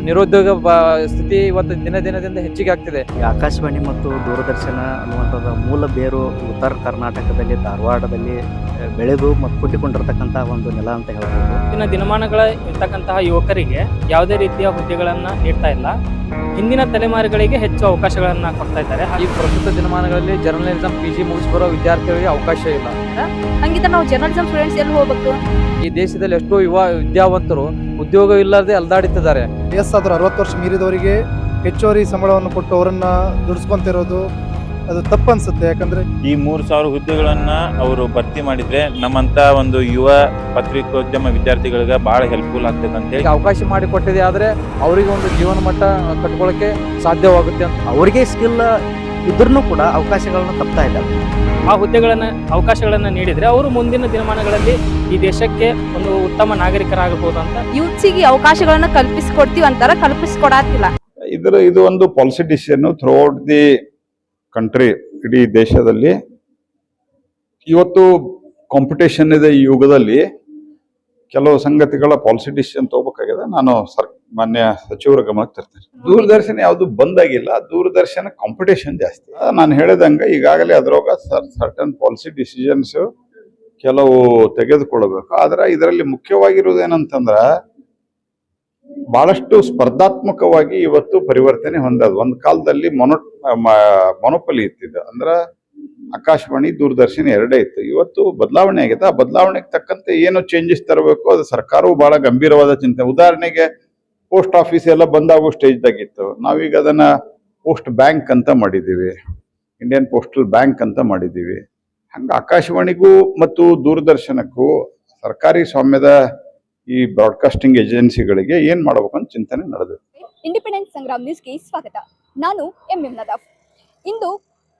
ನಿರುದ್ಯೋಗ ಬ- ಸ್ಥಿತಿ ಇವತ್ತು ದಿನ ದಿನದಿಂದ ಹೆಚ್ಚಿಗೆ ಆಗ್ತಿದೆ. ಈ ಆಕಾಶವಾಣಿ ಮತ್ತು ದೂರದರ್ಶನ ಅನ್ನುವಂಥದ್ದು ಮೂಲ ಬೇರು ಉತ್ತರ ಕರ್ನಾಟಕದಲ್ಲಿ ಧಾರವಾಡದಲ್ಲಿ ಬೆಳೆದು ಮತ್ತು ಹುಟ್ಟಿಕೊಂಡಿರ್ತಕ್ಕಂಥ ಒಂದು ನೆಲ ಅಂತ ಹೇಳ್ಬೋದು. ಇನ್ನು ದಿನಮಾನಗಳ ಇರ್ತಕ್ಕಂತಹ ಯುವಕರಿಗೆ ಯಾವುದೇ ರೀತಿಯ ಹುದ್ದೆಗಳನ್ನ ನೀಡ್ತಾ ಇಲ್ಲ. ಹಿಂದಿನ ತಲೆಮಾರುಗಳಿಗೆ ಹೆಚ್ಚು ಅವಕಾಶಗಳನ್ನ ಕೊಡ್ತಾ ಇದ್ದಾರೆ. ಈ ಪ್ರಸ್ತುತ ದಿನಮಾನಗಳಲ್ಲಿ ಜರ್ನಲಿಸಂ ಪಿ ಜಿ ಮುಗಿಸಿ ಬರೋ ವಿದ್ಯಾರ್ಥಿಗಳಿಗೆ ಅವಕಾಶ ಇಲ್ಲ. ಹಂಗಿದ್ರೆ ನಾವು ಜರ್ನಲಿಸಂ ಸ್ಟೂಡೆಂಟ್ಸ್ ಎಲ್ಲಿ ಹೋಗ್ಬೇಕು? ಈ ದೇಶದಲ್ಲಿ ಎಷ್ಟೋ ಯುವ ವಿದ್ಯಾವಂತರು ಉದ್ಯೋಗ ಇಲ್ಲದೆ ಅಲ್ದಾಡುತ್ತಿದ್ದಾರೆ. ವಯಸ್ಸಾದ್ರು ಅರವತ್ತು ವರ್ಷ ಮೀರಿದವರಿಗೆ ಹೆಚ್ಚುವರಿ ಸಂಬಳವನ್ನು ಕೊಟ್ಟು ಅವರನ್ನ ದುಡಿಸ್ಕೊಂತಿರೋದು ಅದು ತಪ್ಪನ್ಸುತ್ತೆ. ಯಾಕಂದ್ರೆ ಈ ಮೂರು ಸಾವಿರ ಹುದ್ದೆಗಳನ್ನ ಅವರು ಭರ್ತಿ ಮಾಡಿದ್ರೆ ನಮ್ಮಂತ ಒಂದು ಯುವ ಪತ್ರಿಕೋದ್ಯಮ ವಿದ್ಯಾರ್ಥಿಗಳಿಗೆ ಬಹಳ ಹೆಲ್ಪ್ಫುಲ್ ಆಗ್ತದೆ ಅಂತ ಹೇಳಿ. ಅವಕಾಶ ಮಾಡಿಕೊಟ್ಟಿದೆ ಆದ್ರೆ ಅವರಿಗೆ ಒಂದು ಜೀವನ ಮಟ್ಟ ಕಟ್ಕೊಳ್ಳಕ್ಕೆ ಸಾಧ್ಯವಾಗುತ್ತೆ ಅಂತ. ಅವರಿಗೆ ಸ್ಕಿಲ್ ಇದ್ರೂ ಕೂಡ ಅವಕಾಶಗಳನ್ನ ತಪ್ತಾ ಇದ್ದಾರೆ. ಆ ಹುದ್ದೆಗಳನ್ನು ಅವಕಾಶಗಳನ್ನು ನೀಡಿದರೆ ಅವರು ಮುಂದಿನ ದಿನಮಾನಗಳಲ್ಲಿ ಈ ದೇಶಕ್ಕೆ ಒಂದು ಉತ್ತಮ ನಾಗರಿಕರಾಗಬಹುದು ಅಂತ. ಯೂತ್ಸಿಗೆ ಅವಕಾಶಗಳನ್ನು ಕಲ್ಪಿಸಿಕೊಡ್ತೀವಿ ಅಂತಾರ ಕಲ್ಪಿಸಿಕೊಡತ್ತಿಲ್ಲ ಇದರ ಇದು ಒಂದು policy decision throughout the country ಇಡೀ ದೇಶದಲ್ಲಿ. ಇವತ್ತು ಕಾಂಪಿಟೇಷನ್ ಇದೆ ಈ ಯುಗದಲ್ಲಿ ಕೆಲವು ಸಂಗತಿಗಳ ಪಾಲಿಸಿ ಡಿಸಿಷನ್ ತಗೋಬೇಕಾಗಿದೆ. ನಾನು ಸರ್ ಮಾನ್ಯ ಸಚಿವರ ಗಮನಕ್ಕೆ ತರ್ತಾರೆ ದೂರದರ್ಶನ ಯಾವುದು ಬಂದಾಗಿಲ್ಲ, ದೂರದರ್ಶನ ಕಾಂಪಿಟೇಷನ್ ಜಾಸ್ತಿ. ನಾನು ಹೇಳಿದಂಗೆ ಈಗಾಗಲೇ ಅದ್ರೊಳಗೆ ಸರ್ ಸರ್ಟನ್ ಪಾಲಿಸಿ ಡಿಸಿಷನ್ಸ್ ಕೆಲವು ತೆಗೆದುಕೊಳ್ಳಬೇಕು. ಆದ್ರೆ ಇದರಲ್ಲಿ ಮುಖ್ಯವಾಗಿರೋದು ಏನಂತಂದ್ರ ಬಹಳಷ್ಟು ಸ್ಪರ್ಧಾತ್ಮಕವಾಗಿ ಇವತ್ತು ಪರಿವರ್ತನೆ ಹೊಂದದ್. ಒಂದ್ ಕಾಲದಲ್ಲಿ ಮೊನೊ ಮೊನೊಪಲಿ ಇತ್ತಿದ್ದು ಅಂದ್ರ ಆಕಾಶವಾಣಿ ದೂರದರ್ಶನ ಎರಡೇ ಇತ್ತು. ಇವತ್ತು ಬದಲಾವಣೆ ಆಗಿದೆ. ಆ ಬದಲಾವಣೆಗೆ ತಕ್ಕಂತೆ ಏನು ಚೇಂಜಸ್ ತರಬೇಕು ಅದು ಸರ್ಕಾರವು ಬಹಳ ಗಂಭೀರವಾದ ಚಿಂತೆ. ಉದಾಹರಣೆಗೆ ಪೋಸ್ಟ್ ಆಫೀಸ್ ಎಲ್ಲ ಬಂದಾಗೋ ಸ್ಟೇಜ್ದಾಗಿತ್ತು ನಾವೀಗ ಅದನ್ನ ಪೋಸ್ಟ್ ಬ್ಯಾಂಕ್ ಅಂತ ಮಾಡಿದ್ದೀವಿ ಇಂಡಿಯನ್ ಪೋಸ್ಟಲ್ ಬ್ಯಾಂಕ್ ಅಂತ ಮಾಡಿದ್ದೀವಿ ಹಂಗೆ ಆಕಾಶವಾಣಿಗೂ ಮತ್ತು ದೂರದರ್ಶನಕ್ಕೂ ಸರ್ಕಾರಿ ಸ್ವಾಮ್ಯದ ಈ ಬ್ರಾಡ್ಕಾಸ್ಟಿಂಗ್ ಏಜೆನ್ಸಿಗಳಿಗೆ ಏನ್ ಮಾಡಬೇಕು ಅಂತ ಚಿಂತನೆ ನಡೆದಿದೆ. ಇಂಡಿಪೆಂಡೆನ್ಸ್ ಸಂಗ್ರಾಮ್ ನ್ಯೂಸ್ಗೆ ಸ್ವಾಗತ. ನಾನು ಎಂ ಎಂ ನದಾಫ್. ಇಂದು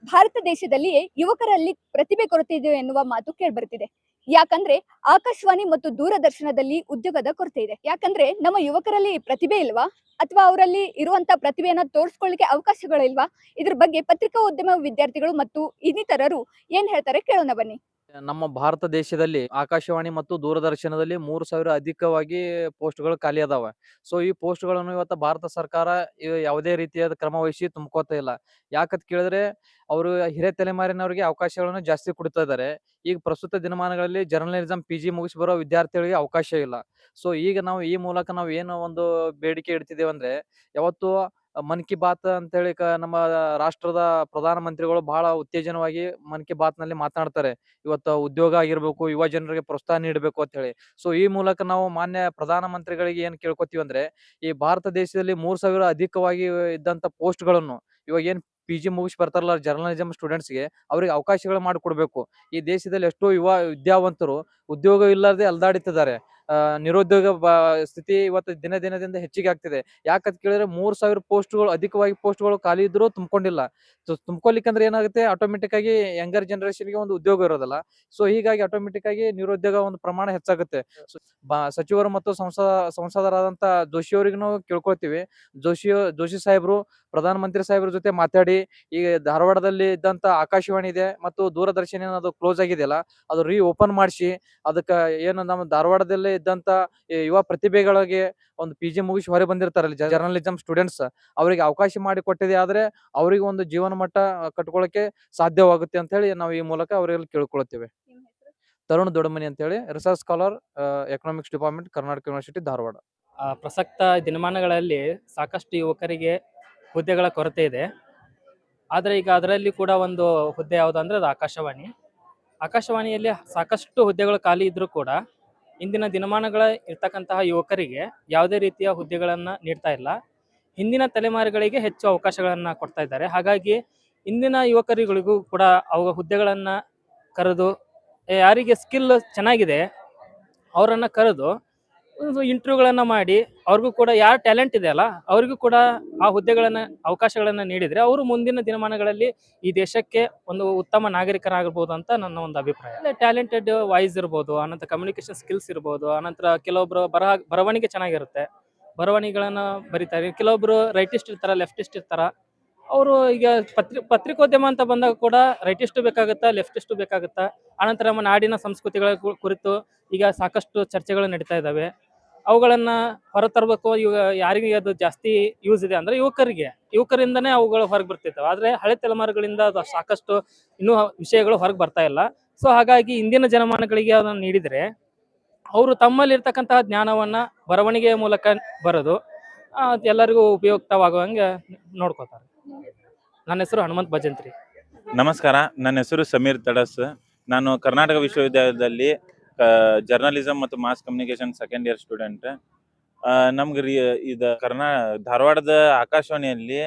ಭಾರತ ದೇಶದಲ್ಲಿಯೇ ಯುವಕರಲ್ಲಿ ಪ್ರತಿಭೆ ಕೊರತೆ ಇದೆ ಎನ್ನುವ ಮಾತು ಕೇಳ್ಬರ್ತಿದೆ ಯಾಕಂದ್ರೆ ಆಕಾಶವಾಣಿ ಮತ್ತು ದೂರದರ್ಶನದಲ್ಲಿ ಉದ್ಯೋಗದ ಕೊರತೆ ಇದೆ. ಯಾಕಂದ್ರೆ ನಮ್ಮ ಯುವಕರಲ್ಲಿ ಪ್ರತಿಭೆ ಇಲ್ವಾ? ಅಥವಾ ಅವರಲ್ಲಿ ಇರುವಂತ ಪ್ರತಿಭೆಯನ್ನ ತೋರಿಸ್ಕೊಳ್ಳಿಕ್ಕೆ ಅವಕಾಶಗಳಿಲ್ವಾ ಇದ್ರ ಬಗ್ಗೆ ಪತ್ರಿಕಾ ಉದ್ಯಮ ವಿದ್ಯಾರ್ಥಿಗಳು ಮತ್ತು ಇನ್ನಿತರರು ಏನ್ ಹೇಳ್ತಾರೆ ಕೇಳೋಣ ಬನ್ನಿ. ನಮ್ಮ ಭಾರತ ದೇಶದಲ್ಲಿ ಆಕಾಶವಾಣಿ ಮತ್ತು ದೂರದರ್ಶನದಲ್ಲಿ ಮೂರು ಸಾವಿರ ಅಧಿಕವಾಗಿ ಪೋಸ್ಟ್ಗಳು ಖಾಲಿ ಅದಾವ. ಸೊ, ಈ ಪೋಸ್ಟ್ಗಳನ್ನು ಇವತ್ತು ಭಾರತ ಸರ್ಕಾರ ಯಾವುದೇ ರೀತಿಯಾದ ಕ್ರಮ ವಹಿಸಿ ತುಂಬ್ಕೋತಾ ಇಲ್ಲ. ಯಾಕಂತ ಕೇಳಿದ್ರೆ, ಅವರು ಹಿರಿಯ ತಲೆಮಾರಿನವರಿಗೆ ಅವಕಾಶಗಳನ್ನು ಜಾಸ್ತಿ ಕೊಡ್ತಾ ಇದ್ದಾರೆ. ಈಗ ಪ್ರಸ್ತುತ ದಿನಮಾನಗಳಲ್ಲಿ ಜರ್ನಲಿಸಂ ಪಿ ಜಿ ಮುಗಿಸಿ ಬರೋ ವಿದ್ಯಾರ್ಥಿಗಳಿಗೆ ಅವಕಾಶ ಇಲ್ಲ. ಸೊ, ಈಗ ನಾವು ಈ ಮೂಲಕ ನಾವು ಏನು ಒಂದು ಬೇಡಿಕೆ ಇಡ್ತಿದ್ದೇವೆ ಅಂದ್ರೆ ಯಾವತ್ತು ಮನ್ ಕಿ ಬಾತ್ ಅಂತೇಳಿ ಕ- ನಮ್ಮ ರಾಷ್ಟ್ರದ ಪ್ರಧಾನ ಮಂತ್ರಿಗಳು ಬಹಳ ಉತ್ತೇಜನವಾಗಿ ಮನ್ ಕಿ ಬಾತ್ನಲ್ಲಿ ಮಾತನಾಡ್ತಾರೆ. ಇವತ್ತು ಉದ್ಯೋಗ ಆಗಿರ್ಬೇಕು, ಯುವ ಜನರಿಗೆ ಪ್ರೋತ್ಸಾಹ ನೀಡಬೇಕು ಅಂತ ಹೇಳಿ ಸೊ, ಈ ಮೂಲಕ ನಾವು ಮಾನ್ಯ ಪ್ರಧಾನ ಮಂತ್ರಿಗಳಿಗೆ ಏನ್ ಕೇಳ್ಕೊತೀವಿ ಅಂದ್ರೆ, ಈ ಭಾರತ ದೇಶದಲ್ಲಿ ಮೂರ್ ಸಾವಿರ ಅಧಿಕವಾಗಿ ಇದ್ದಂತ ಪೋಸ್ಟ್ಗಳನ್ನು ಇವಾಗ ಏನ್ ಪಿ ಜಿ ಮುಗಿಸಿ ಬರ್ತಾರಲ್ಲ ಜರ್ನಲಿಸಂ ಸ್ಟೂಡೆಂಟ್ಸ್ಗೆ, ಅವ್ರಿಗೆ ಅವಕಾಶಗಳು ಮಾಡಿಕೊಡ್ಬೇಕು. ಈ ದೇಶದಲ್ಲಿ ಎಷ್ಟೋ ಯುವ ವಿದ್ಯಾವಂತರು ಉದ್ಯೋಗ ಇಲ್ಲದೆ ನಿರುದ್ಯೋಗ ಸ್ಥಿತಿ ಇವತ್ತು ದಿನ ದಿನದಿಂದ ಹೆಚ್ಚಿಗೆ ಆಗ್ತಿದೆ. ಯಾಕಂತ ಕೇಳಿದ್ರೆ ಮೂರ್ ಸಾವಿರ ಪೋಸ್ಟ್ಗಳು, ಅಧಿಕವಾಗಿ ಪೋಸ್ಟ್ಗಳು ಖಾಲಿ ಇದ್ರೂ ತುಂಬಿಕೊಂಡಿಲ್ಲ. ತುಂಬ್ಕೊಲಿಕ್ಕಂದ್ರೆ ಏನಾಗುತ್ತೆ ಆಟೋಮೆಟಿಕ್ ಆಗಿ ಯಂಗರ್ ಜನರೇಷನ್ಗೆ ಒಂದು ಉದ್ಯೋಗ ಇರೋದಿಲ್ಲ. ಸೊ, ಹೀಗಾಗಿ ಆಟೋಮೆಟಿಕ್ ಆಗಿ ನಿರುದ್ಯೋಗ ಒಂದು ಪ್ರಮಾಣ ಹೆಚ್ಚಾಗುತ್ತೆ. ಸಚಿವರು ಮತ್ತು ಸಂಸದ ಸಂಸದರಾದಂತ ಜೋಶಿ ಅವರಿಗೂ ಕೇಳ್ಕೊಳ್ತೀವಿ. ಜೋಶಿ ಜೋಶಿ ಸಾಹೇಬ್ರು ಪ್ರಧಾನಮಂತ್ರಿ ಸಾಹೇಬ್ರ ಜೊತೆ ಮಾತಾಡಿ ಈ ಧಾರವಾಡದಲ್ಲಿ ಇದ್ದಂತ ಆಕಾಶವಾಣಿ ಇದೆ ಮತ್ತು ದೂರದರ್ಶನ ಅದು ಕ್ಲೋಸ್ ಆಗಿದೆಯಲ್ಲ ಅದು ರೀ ಓಪನ್ ಮಾಡಿಸಿ ಅದಕ್ಕ ಏನು ನಮ್ಮ ಧಾರವಾಡದಲ್ಲೇ ಇದ್ದಂತ ಈ ಯುವ ಪ್ರತಿಭೆಗಳಿಗೆ ಒಂದು ಪಿ ಜಿ ಮುಗಿಸಿ ಹೊರ ಬಂದಿರ್ತಾರಲ್ಲಿ ಜರ್ನಲಿಸಂ ಸ್ಟೂಡೆಂಟ್ಸ್ ಅವರಿಗೆ ಅವಕಾಶ ಮಾಡಿ ಕೊಟ್ಟಿದೆ ಆದ್ರೆ ಅವರಿಗೆ ಒಂದು ಜೀವನ ಮಟ್ಟ ಕಟ್ಕೊಳ್ಳಕ್ಕೆ ಸಾಧ್ಯವಾಗುತ್ತೆ ಅಂತ ಹೇಳಿ ನಾವು ಈ ಮೂಲಕ ಅವರಲ್ಲಿ ಕೇಳ್ಕೊಳ್ತೇವೆ. ತರುಣ್ ದೊಡ್ಡಮನಿ ಅಂತ ಹೇಳಿ research scholar economics department Karnataka university Dharwad. ಆ, ಪ್ರಸಕ್ತ ದಿನಮಾನಗಳಲ್ಲಿ ಸಾಕಷ್ಟು ಯುವಕರಿಗೆ ಹುದ್ದೆಗಳ ಕೊರತೆ ಇದೆ. ಆದರೆ ಈಗ ಅದರಲ್ಲಿ ಕೂಡ ಒಂದು ಹುದ್ದೆ ಯಾವುದು ಅಂದರೆ ಅದು ಆಕಾಶವಾಣಿ. ಆಕಾಶವಾಣಿಯಲ್ಲಿ ಸಾಕಷ್ಟು ಹುದ್ದೆಗಳು ಖಾಲಿ ಇದ್ದರೂ ಕೂಡ ಇಂದಿನ ದಿನಮಾನಗಳ ಇರ್ತಕ್ಕಂತಹ ಯುವಕರಿಗೆ ಯಾವುದೇ ರೀತಿಯ ಹುದ್ದೆಗಳನ್ನು ನೀಡ್ತಾ ಇಲ್ಲ. ಹಿಂದಿನ ತಲೆಮಾರುಗಳಿಗೆ ಹೆಚ್ಚು ಅವಕಾಶಗಳನ್ನು ಕೊಡ್ತಾ ಇದ್ದಾರೆ. ಹಾಗಾಗಿ ಇಂದಿನ ಯುವಕರುಗಳಿಗೂ ಕೂಡ ಅವ ಹುದ್ದೆಗಳನ್ನು ಕರೆದು ಯಾರಿಗೆ ಸ್ಕಿಲ್ ಚೆನ್ನಾಗಿದೆ, ಅವರನ್ನು ಕರೆದು ಇಂಟರ್ವ್ಯೂಗಳನ್ನ ಮಾಡಿ, ಅವ್ರಿಗೂ ಕೂಡ ಯಾರು ಟ್ಯಾಲೆಂಟ್ ಇದೆ ಅಲ್ಲ, ಅವ್ರಿಗೂ ಕೂಡ ಆ ಹುದ್ದೆಗಳನ್ನ, ಅವಕಾಶಗಳನ್ನ ನೀಡಿದರೆ ಅವರು ಮುಂದಿನ ದಿನಮಾನಗಳಲ್ಲಿ ಈ ದೇಶಕ್ಕೆ ಒಂದು ಉತ್ತಮ ನಾಗರಿಕರಾಗಬಹುದು ಅಂತ ನನ್ನ ಒಂದು ಅಭಿಪ್ರಾಯ. ಟ್ಯಾಲೆಂಟೆಡ್ ವಾಯ್ಸ್ ಇರ್ಬೋದು, ಅನಂತರ ಕಮ್ಯುನಿಕೇಷನ್ ಸ್ಕಿಲ್ಸ್ ಇರ್ಬೋದು, ಅನಂತರ ಕೆಲವೊಬ್ರು ಬರಹ, ಬರವಣಿಗೆ ಚೆನ್ನಾಗಿರುತ್ತೆ ಬರವಣಿಗೆಗಳನ್ನ ಬರೀತಾರೆ ಕೆಲವೊಬ್ರು ರೈಟಿಸ್ಟ್ ಇರ್ತಾರ ಲೆಫ್ಟಿಸ್ಟ್ ಇರ್ತಾರ, ಅವರು ಈಗ ಪತ್ರಿ, ಪತ್ರಿಕೋದ್ಯಮ ಅಂತ ಬಂದಾಗ ಕೂಡ ರೈಟಿಸ್ಟು ಬೇಕಾಗುತ್ತಾ ಲೆಫ್ಟಿಸ್ಟು ಬೇಕಾಗುತ್ತಾ, ಅನಂತರ ನಮ್ಮ ನಾಡಿನ ಸಂಸ್ಕೃತಿಗಳ ಕುರಿತು ಈಗ ಸಾಕಷ್ಟು ಚರ್ಚೆಗಳು ನಡೀತಾ ಇದ್ದಾವೆ. ಅವುಗಳನ್ನ ಹೊರತರಬೇಕು. ಇವಾಗ ಯಾರಿಗೆ ಅದು ಜಾಸ್ತಿ ಯೂಸ್ ಇದೆ ಅಂದ್ರೆ ಯುವಕರಿಗೆ. ಯುವಕರಿಂದನೇ ಅವುಗಳು ಹೊರಗೆ ಬರ್ತಿದ್ದಾವೆ. ಆದ್ರೆ ಹಳೆ ತಲೆಮಾರುಗಳಿಂದ ಅದು ಸಾಕಷ್ಟು ಇನ್ನೂ ವಿಷಯಗಳು ಹೊರಗೆ ಬರ್ತಾ ಇಲ್ಲ. ಸೊ ಹಾಗಾಗಿ ಇಂದಿನ ಜನಮಾನಗಳಿಗೆ ಅದನ್ನು ನೀಡಿದರೆ ಅವರು ತಮ್ಮಲ್ಲಿರ್ತಕ್ಕಂತಹ ಜ್ಞಾನವನ್ನ ಬರವಣಿಗೆಯ ಮೂಲಕ ಬರೋದು ಎಲ್ಲರಿಗೂ ಉಪಯುಕ್ತವಾಗುವಂಗೆ ನೋಡ್ಕೋತಾರೆ. ನನ್ನ ಹೆಸರು ಹನುಮಂತ್ ಭಜಂತ್ರಿ. ನಮಸ್ಕಾರ. ನನ್ನ ಹೆಸರು ಸಮೀರ್ ತಡಸ್. ನಾನು ಕರ್ನಾಟಕ ವಿಶ್ವವಿದ್ಯಾಲಯದಲ್ಲಿ ಜರ್ನಲಿಸಮ್ ಮತ್ತು mass communication second year student ನಮ್ಗೆ ರೀ, ಇದು ಕರ್ನಾ, ಧಾರವಾಡದ ಆಕಾಶವಾಣಿಯಲ್ಲಿ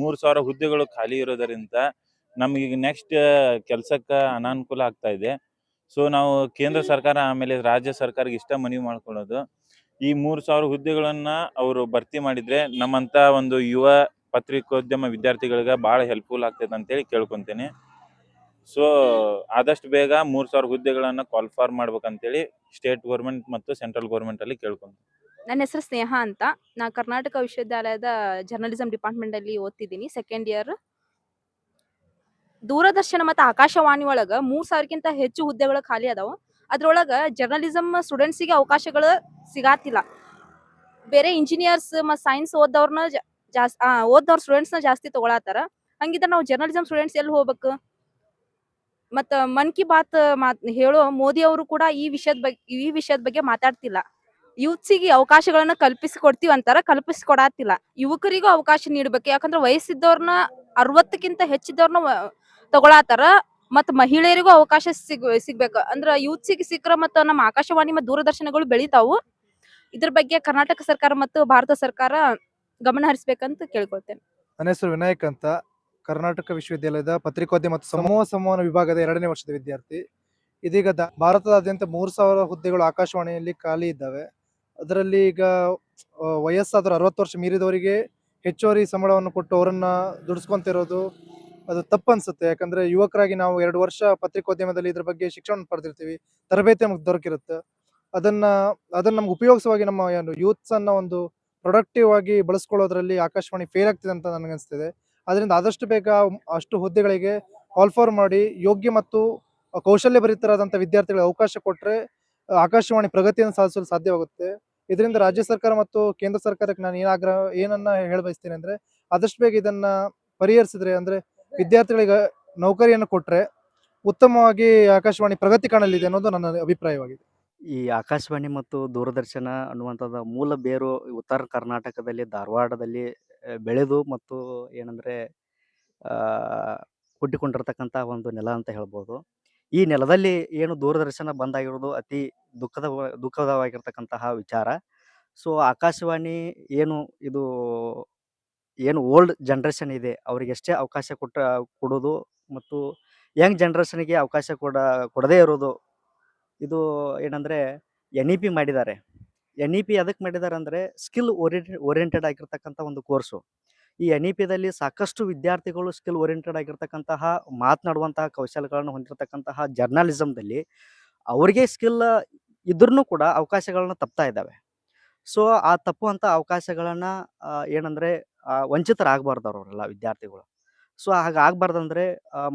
ಮೂರು ಸಾವಿರ ಹುದ್ದೆಗಳು ಖಾಲಿ ಇರೋದರಿಂದ ನಮಗೆ ನೆಕ್ಸ್ಟ್ ಕೆಲಸಕ್ಕೆ ಅನಾನುಕೂಲ ಆಗ್ತಾ ಇದೆ. ಸೊ ನಾವು ಕೇಂದ್ರ ಸರ್ಕಾರ ಆಮೇಲೆ ರಾಜ್ಯ ಸರ್ಕಾರಕ್ಕೆ ಇಷ್ಟ ಮನವಿ ಮಾಡ್ಕೊಳ್ಳೋದು. ಈ ಮೂರು ಸಾವಿರ ಹುದ್ದೆಗಳನ್ನ ಅವರು ಭರ್ತಿ ಮಾಡಿದ್ರೆ ನಮ್ಮಂತ ಒಂದು ಯುವ ಪತ್ರಿಕೋದ್ಯಮ ವಿದ್ಯಾರ್ಥಿಗಳಿಗೆ ಭಾಳ ಹೆಲ್ಪ್ಫುಲ್ ಆಗ್ತೈತೆ ಅಂತೇಳಿ ಕೇಳ್ಕೊಂತೇನೆ. ಸೊ ಆದಷ್ಟು ಬೇಗ ಮೂರ್ ಸಾವಿರ ಹುದ್ದೆಗಳನ್ನ ಕಾಲ್ಫಾರ್ ಮಾಡ್ಬೇಕಂತೇಳಿ ಸ್ಟೇಟ್ ಗೌರ್ಮೆಂಟ್ ಮತ್ತು ಸೆಂಟ್ರಲ್ ಗೌರ್ಮೆಂಟ್ ಅಲ್ಲಿ ಕೇಳ್ಕೊಂಡು ನನ್ನ ಹೆಸರು ಸ್ನೇಹ ಅಂತ. ನಾ ಕರ್ನಾಟಕ ವಿಶ್ವವಿದ್ಯಾಲಯದ ಜರ್ನಲಿಸಂ ಡಿಪಾರ್ಟ್ಮೆಂಟ್ ಅಲ್ಲಿ ಓದ್ತಿದ್ದೀನಿ ಸೆಕೆಂಡ್ ಇಯರ್ ದೂರದರ್ಶನ ಮತ್ತು ಆಕಾಶವಾಣಿ ಒಳಗ ಮೂರ್ ಸಾವಿರಕ್ಕಿಂತ ಹೆಚ್ಚು ಹುದ್ದೆಗಳು ಖಾಲಿ ಅದಾವ. ಅದ್ರೊಳಗ ಜರ್ನಲಿಸಂ ಸ್ಟೂಡೆಂಟ್ಸಿಗೆ ಅವಕಾಶಗಳು ಸಿಗಾತಿಲ್ಲ. ಬೇರೆ ಇಂಜಿನಿಯರ್ಸ್ ಮತ್ತು ಸೈನ್ಸ್ ಓದವ್ರನ್ನ ಜಾಸ್ತಿ ಓದವ್ರ ಸ್ಟೂಡೆಂಟ್ಸ್ನ ಜಾಸ್ತಿ ತಗೊಳತ್ತಾರ. ಹಂಗಿದ್ರೆ ನಾವು ಜರ್ನಲಿಸಂ ಸ್ಟೂಡೆಂಟ್ಸ್ ಎಲ್ಲಿ ಹೋಗ್ಬೇಕು? ಮತ್ತ ಮನ್ ಕಿ ಬಾತ್ ಮಾತ್ ಹೇಳೋ ಮೋದಿ ಅವರು ಕೂಡ ಈ ವಿಷಯದ ಬಗ್ಗೆ ಈ ವಿಷಯದ ಬಗ್ಗೆ ಮಾತಾಡ್ತಿಲ್ಲ. ಯೂತ್ಸಿಗೆ ಅವಕಾಶಗಳನ್ನ ಕಲ್ಪಿಸಿಕೊಡ್ತೀವಿ ಅಂತಾರ ಕಲ್ಪಿಸಿಕೊಡಾತಿಲ್ಲ ಯುವಕರಿಗೂ ಅವಕಾಶ ನೀಡ್ಬೇಕು. ಯಾಕಂದ್ರೆ ವಯಸ್ಸಿದ್ದವ್ರನ್ನ ಅರವತ್ತಕ್ಕಿಂತ ಹೆಚ್ಚಿದ್ದವ್ರನ್ನ ತಗೊಳತಾರ ಮತ್ತ ಮತ್ ಮಹಿಳೆಯರಿಗೂ ಅವಕಾಶ ಸಿಗ್, ಸಿಗ್ಬೇಕು. ಅಂದ್ರ ಯೂತ್ಸಿಗೆ ಸಿಕ್ಕ್ರ ಮತ್ತ ನಮ್ಮ ಆಕಾಶವಾಣಿ ಮತ್ತು ದೂರದರ್ಶನಗಳು ಬೆಳಿತಾವು. ಇದ್ರ ಬಗ್ಗೆ ಕರ್ನಾಟಕ ಸರ್ಕಾರ ಮತ್ತು ಭಾರತ ಸರ್ಕಾರ ಗಮನ ಹರಿಸ್ಬೇಕಂತ ಕೇಳ್ಕೊಳ್ತೇನೆ. ನನ್ನ ಹೆಸರು ವಿನಾಯಕ್ ಅಂತ. ಕರ್ನಾಟಕ ವಿಶ್ವವಿದ್ಯಾಲಯದ ಪತ್ರಿಕೋದ್ಯಮ ಮತ್ತು ಸಮೂಹ ಸಂವಹನ ವಿಭಾಗದ ಎರಡನೇ ವರ್ಷದ ವಿದ್ಯಾರ್ಥಿ. ಇದೀಗ ಭಾರತದಾದ್ಯಂತ ಮೂರು ಸಾವಿರ ಹುದ್ದೆಗಳು ಆಕಾಶವಾಣಿಯಲ್ಲಿ ಖಾಲಿ ಇದ್ದಾವೆ. ಅದರಲ್ಲಿ ಈಗ ವಯಸ್ಸಾದರೂ ಅರವತ್ತು ವರ್ಷ ಮೀರಿದವರಿಗೆ ಹೆಚ್ಚುವರಿ ಸಂಬಳವನ್ನು ಕೊಟ್ಟು ಅವರನ್ನ ದುಡಿಸ್ಕೊಂತಿರೋದು ಅದು ತಪ್ಪನ್ಸುತ್ತೆ. ಯಾಕಂದ್ರೆ ಯುವಕರಾಗಿ ನಾವು ಎರಡು ವರ್ಷ ಪತ್ರಿಕೋದ್ಯಮದಲ್ಲಿ ಇದ್ರ ಬಗ್ಗೆ ಶಿಕ್ಷಣ ಪಡೆದಿರ್ತೀವಿ, ತರಬೇತಿ ನಮ್ಗೆ ದೊರಕಿರುತ್ತೆ. ಅದನ್ನ ಅದನ್ನ ನಮ್ಗೆ ಉಪಯೋಗಿಸುವಾಗಿ ನಮ್ಮ ಯೂತ್ಸ್ ಅನ್ನ ಒಂದು ಪ್ರೊಡಕ್ಟಿವ್ ಆಗಿ ಬಳಸ್ಕೊಳ್ಳೋದ್ರಲ್ಲಿ ಆಕಾಶವಾಣಿ ಫೇಲ್ ಆಗ್ತಿದೆ ಅಂತ ನನಗನ್ಸ್ತಿದೆ. ಅದರಿಂದ ಆದಷ್ಟು ಬೇಗ ಅಷ್ಟು ಹುದ್ದೆಗಳಿಗೆ ಕಾಲ್ಫಾರ್ ಮಾಡಿ ಯೋಗ್ಯ ಮತ್ತು ಕೌಶಲ್ಯ ಭರಿತರಾದಂಥ ವಿದ್ಯಾರ್ಥಿಗಳಿಗೆ ಅವಕಾಶ ಕೊಟ್ಟರೆ ಆಕಾಶವಾಣಿ ಪ್ರಗತಿಯನ್ನು ಸಾಧಿಸಲು ಸಾಧ್ಯವಾಗುತ್ತೆ. ಇದರಿಂದ ರಾಜ್ಯ ಸರ್ಕಾರ ಮತ್ತು ಕೇಂದ್ರ ಸರ್ಕಾರಕ್ಕೆ ನಾನು ಏನಾಗ್ರಹ ಏನನ್ನ ಹೇಳ ಬಯಸ್ತೀನಿ ಅಂದ್ರೆ, ಆದಷ್ಟು ಬೇಗ ಇದನ್ನ ಪರಿಹರಿಸಿದ್ರೆ ಅಂದ್ರೆ ವಿದ್ಯಾರ್ಥಿಗಳಿಗೆ ನೌಕರಿಯನ್ನು ಕೊಟ್ರೆ ಉತ್ತಮವಾಗಿ ಆಕಾಶವಾಣಿ ಪ್ರಗತಿ ಕಾಣಲಿದೆ ಅನ್ನೋದು ನನ್ನ ಅಭಿಪ್ರಾಯವಾಗಿದೆ. ಈ ಆಕಾಶವಾಣಿ ಮತ್ತು ದೂರದರ್ಶನ ಅನ್ನುವಂಥದ್ದು ಮೂಲ ಬೇರು ಉತ್ತರ ಕರ್ನಾಟಕದಲ್ಲಿ, ಧಾರವಾಡದಲ್ಲಿ ಬೆಳೆದು ಮತ್ತು ಏನಂದರೆ ಹುಟ್ಟಿಕೊಂಡಿರ್ತಕ್ಕಂಥ ಒಂದು ನೆಲ ಅಂತ ಹೇಳ್ಬೋದು. ಈ ನೆಲದಲ್ಲಿ ಏನು ದೂರದರ್ಶನ ಬಂದಾಗಿರೋದು ಅತಿ ದುಃಖದ, ದುಃಖದವಾಗಿರ್ತಕ್ಕಂತಹ ವಿಚಾರ. ಸೊ, ಆಕಾಶವಾಣಿ ಏನು ಇದು, ಏನು ಓಲ್ಡ್ ಜನ್ರೇಷನ್ ಇದೆ, ಅವ್ರಿಗೆ ಎಷ್ಟೇ ಅವಕಾಶ ಕೊಟ್ಟ ಕೊಡೋದು ಮತ್ತು ಯಂಗ್ ಜನ್ರೇಷನ್ಗೆ ಅವಕಾಶ ಕೊಡ, ಕೊಡದೇ ಇರೋದು. ಇದು ಏನಂದರೆ ಎನ್ ಇ ಪಿ ಮಾಡಿದ್ದಾರೆ. ಎನ್ ಇ ಪಿ ಅದಕ್ಕೆ ಮಾಡಿದ್ದಾರೆ ಅಂದರೆ ಸ್ಕಿಲ್ ಓರಿಯೆಂಟೆಡ್ ಓರಿಯೆಂಟೆಡ್ ಆಗಿರ್ತಕ್ಕಂಥ ಒಂದು ಕೋರ್ಸು. ಈ ಎನ್ ಇ ಪಿದಲ್ಲಿ ಸಾಕಷ್ಟು ವಿದ್ಯಾರ್ಥಿಗಳು ಸ್ಕಿಲ್ ಓರಿಯೆಂಟೆಡ್ ಆಗಿರ್ತಕ್ಕಂತಹ, ಮಾತನಾಡುವಂತಹ ಕೌಶಲ್ಯಗಳನ್ನು ಹೊಂದಿರತಕ್ಕಂತಹ ಜರ್ನಲಿಸಮ್ದಲ್ಲಿ ಅವ್ರಿಗೆ ಸ್ಕಿಲ್ ಇದ್ರೂ ಕೂಡ ಅವಕಾಶಗಳನ್ನ ತಪ್ತಾ ಇದ್ದಾವೆ. ಸೊ, ಆ ತಪ್ಪುವಂಥ ಅವಕಾಶಗಳನ್ನು ಏನಂದರೆ ವಂಚಿತರಾಗಬಾರ್ದು ಅವರೆಲ್ಲ ವಿದ್ಯಾರ್ಥಿಗಳು. ಸೊ, ಹಾಗಾಗಬಾರ್ದಂದ್ರೆ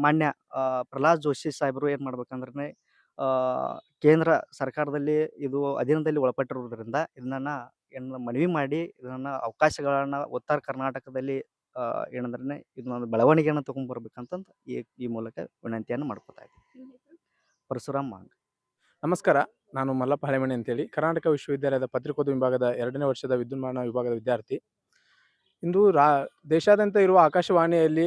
ಮಾನ್ಯ ಪ್ರಹ್ಲಾದ್ ಜೋಶಿ ಸಾಹೇಬರು ಏನು ಮಾಡ್ಬೇಕಂದ್ರೆ ಕೇಂದ್ರ ಸರ್ಕಾರದಲ್ಲಿ ಇದು ಅಧೀನದಲ್ಲಿ ಒಳಪಟ್ಟಿರುವುದರಿಂದ ಇದನ್ನ ಏನನ್ನ ಮನವಿ ಮಾಡಿ ಇದನ್ನ ಅವಕಾಶಗಳನ್ನ ಉತ್ತರ ಕರ್ನಾಟಕದಲ್ಲಿ ಏನಂದ್ರೆ ಇದನ್ನೊಂದು ಬೆಳವಣಿಗೆಯನ್ನು ತಗೊಂಡ್ಬರ್ಬೇಕಂತಂದು ಈ ಈ ಮೂಲಕ ವಿನಂತಿಯನ್ನು ಮಾಡ್ಕೊತಾ ಇದ್ದೀನಿ ಪರಶುರಾಮ್ ಮಾಂಗ್. ನಮಸ್ಕಾರ. ನಾನು ಮಲ್ಲಪ್ಪ ಹಳೆಮಣಿ ಅಂತೇಳಿ. ಕರ್ನಾಟಕ ವಿಶ್ವವಿದ್ಯಾಲಯದ ಪತ್ರಿಕೋದ್ಯಮ ವಿಭಾಗದ ಎರಡನೇ ವರ್ಷದ ವಿದ್ಯುನ್ಮಾನ ವಿಭಾಗದ ವಿದ್ಯಾರ್ಥಿ. ಇಂದು ರಾ, ದೇಶಾದ್ಯಂತ ಇರುವ ಆಕಾಶವಾಣಿಯಲ್ಲಿ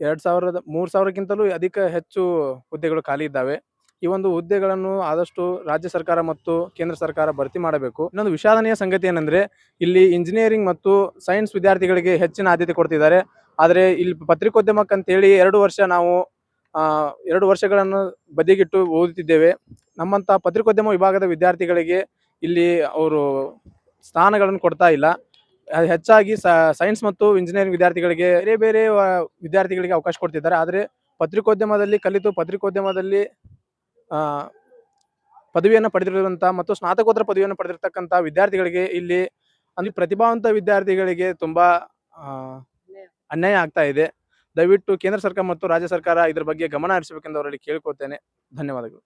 ಎರಡು ಸಾವಿರದ, ಮೂರು ಸಾವಿರಕ್ಕಿಂತಲೂ ಅಧಿಕ ಹೆಚ್ಚು ಹುದ್ದೆಗಳು ಖಾಲಿ ಇದ್ದಾವೆ. ಈ ಒಂದು ಹುದ್ದೆಗಳನ್ನು ಆದಷ್ಟು ರಾಜ್ಯ ಸರ್ಕಾರ ಮತ್ತು ಕೇಂದ್ರ ಸರ್ಕಾರ ಭರ್ತಿ ಮಾಡಬೇಕು. ಇನ್ನೊಂದು ವಿಷಾದನೀಯ ಸಂಗತಿ ಏನಂದರೆ, ಇಲ್ಲಿ ಇಂಜಿನಿಯರಿಂಗ್ ಮತ್ತು ಸೈನ್ಸ್ ವಿದ್ಯಾರ್ಥಿಗಳಿಗೆ ಹೆಚ್ಚಿನ ಆದ್ಯತೆ ಕೊಡ್ತಿದ್ದಾರೆ. ಆದರೆ ಇಲ್ಲಿ ಪತ್ರಿಕೋದ್ಯಮಕ್ಕಂತೇಳಿ ಎರಡು ವರ್ಷ ನಾವು ಎರಡು ವರ್ಷಗಳನ್ನು ಬದಿಗಿಟ್ಟು ಓದುತ್ತಿದ್ದೇವೆ. ನಮ್ಮಂಥ ಪತ್ರಿಕೋದ್ಯಮ ವಿಭಾಗದ ವಿದ್ಯಾರ್ಥಿಗಳಿಗೆ ಇಲ್ಲಿ ಅವರು ಸ್ಥಾನಗಳನ್ನು ಕೊಡ್ತಾ ಇಲ್ಲ. ಹೆಚ್ಚಾಗಿ ಸೈನ್ಸ್ ಮತ್ತು ಇಂಜಿನಿಯರಿಂಗ್ ವಿದ್ಯಾರ್ಥಿಗಳಿಗೆ ಬೇರೆ ಬೇರೆ ವಿದ್ಯಾರ್ಥಿಗಳಿಗೆ ಅವಕಾಶ ಕೊಡ್ತಿದ್ದಾರೆ. ಆದರೆ ಪತ್ರಿಕೋದ್ಯಮದಲ್ಲಿ ಕಲಿತು ಪತ್ರಿಕೋದ್ಯಮದಲ್ಲಿ ಪದವಿಯನ್ನು ಪಡೆದಿರುವಂಥ ಮತ್ತು ಸ್ನಾತಕೋತ್ತರ ಪದವಿಯನ್ನು ಪಡೆದಿರತಕ್ಕಂಥ ವಿದ್ಯಾರ್ಥಿಗಳಿಗೆ ಇಲ್ಲಿ ಅಂದ್ರೆ ಪ್ರತಿಭಾವಂತ ವಿದ್ಯಾರ್ಥಿಗಳಿಗೆ ತುಂಬಾ ಅನ್ಯಾಯ ಆಗ್ತಾ ಇದೆ. ದಯವಿಟ್ಟು ಕೇಂದ್ರ ಸರ್ಕಾರ ಮತ್ತು ರಾಜ್ಯ ಸರ್ಕಾರ ಇದರ ಬಗ್ಗೆ ಗಮನ ಹರಿಸಬೇಕೆಂದು ಅವರಲ್ಲಿ ಕೇಳ್ಕೊತೇನೆ ಧನ್ಯವಾದಗಳು.